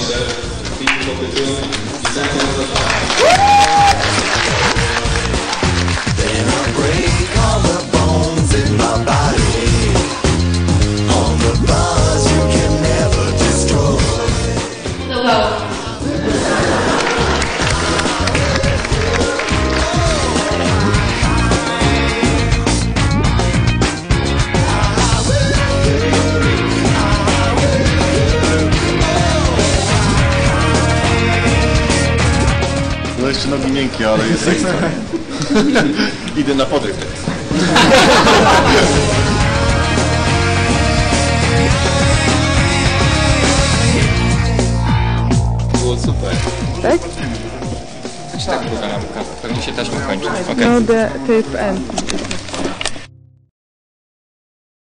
yourself, the people, what we're doing, jeszcze nogi miękkie, ale jest sejca. Idę na podryw teraz. Było super. Tak? Znaczy tak długa ramka, pewnie się też kończy. Okay. No, the tape end.